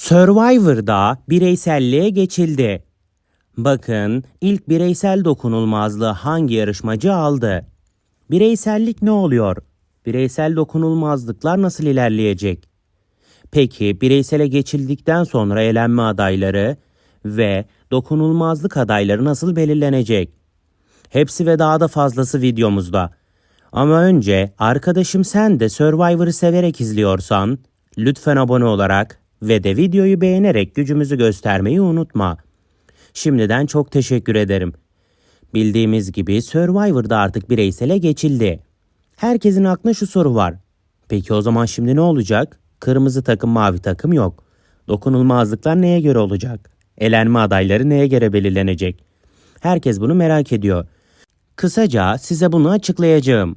Survivor'da bireyselliğe geçildi. Bakın ilk bireysel dokunulmazlığı hangi yarışmacı aldı? Bireysellik ne oluyor? Bireysel dokunulmazlıklar nasıl ilerleyecek? Peki bireysele geçildikten sonra elenme adayları ve dokunulmazlık adayları nasıl belirlenecek? Hepsi ve daha da fazlası videomuzda. Ama önce arkadaşım sen de Survivor'ı severek izliyorsan lütfen abone olarak ve de videoyu beğenerek gücümüzü göstermeyi unutma. Şimdiden çok teşekkür ederim. Bildiğimiz gibi Survivor'da artık bireysele geçildi. Herkesin aklına şu soru var. Peki o zaman şimdi ne olacak? Kırmızı takım mavi takım yok. Dokunulmazlıklar neye göre olacak? Elenme adayları neye göre belirlenecek? Herkes bunu merak ediyor. Kısaca size bunu açıklayacağım.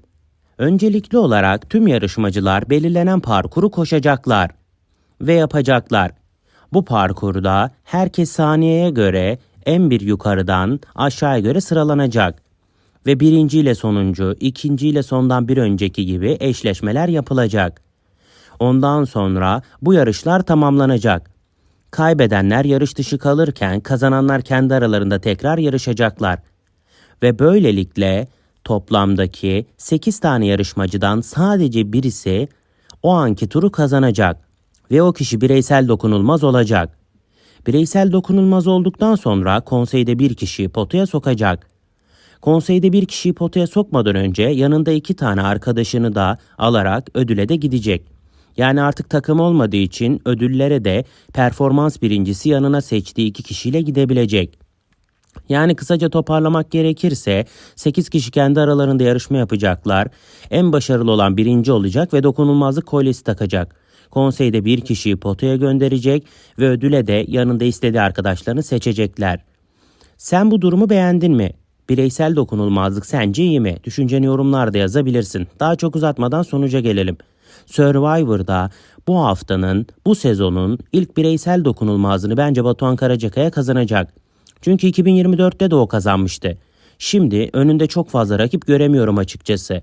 Öncelikli olarak tüm yarışmacılar belirlenen parkuru koşacaklar ve yapacaklar. Bu parkurda herkes saniyeye göre en bir yukarıdan aşağıya göre sıralanacak ve birinci ile sonuncu, ikinci ile sondan bir önceki gibi eşleşmeler yapılacak. Ondan sonra bu yarışlar tamamlanacak. Kaybedenler yarış dışı kalırken kazananlar kendi aralarında tekrar yarışacaklar. Ve böylelikle toplamdaki 8 tane yarışmacıdan sadece birisi o anki turu kazanacak ve o kişi bireysel dokunulmaz olacak. Bireysel dokunulmaz olduktan sonra konseyde bir kişiyi potaya sokacak. Konseyde bir kişiyi potaya sokmadan önce yanında iki tane arkadaşını da alarak ödüle de gidecek. Yani artık takım olmadığı için ödüllere de performans birincisi yanına seçtiği iki kişiyle gidebilecek. Yani kısaca toparlamak gerekirse 8 kişi kendi aralarında yarışma yapacaklar. En başarılı olan birinci olacak ve dokunulmazlık kolyesi takacak. Konseyde bir kişiyi potaya gönderecek ve ödüle de yanında istediği arkadaşlarını seçecekler. Sen bu durumu beğendin mi? Bireysel dokunulmazlık sence iyi mi? Düşünceni yorumlarda yazabilirsin. Daha çok uzatmadan sonuca gelelim. Survivor'da bu haftanın, bu sezonun ilk bireysel dokunulmazlığını bence Batuhan Karacakaya kazanacak. Çünkü 2024'te de o kazanmıştı. Şimdi önünde çok fazla rakip göremiyorum açıkçası.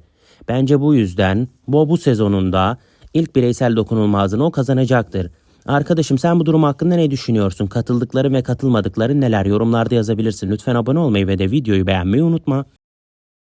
Bence bu yüzden bu bu sezonunda ilk bireysel dokunulmazlığını o kazanacaktır. Arkadaşım sen bu durum hakkında ne düşünüyorsun? Katıldıkları ve katılmadıkları neler? Yorumlarda yazabilirsin. Lütfen abone olmayı ve de videoyu beğenmeyi unutma.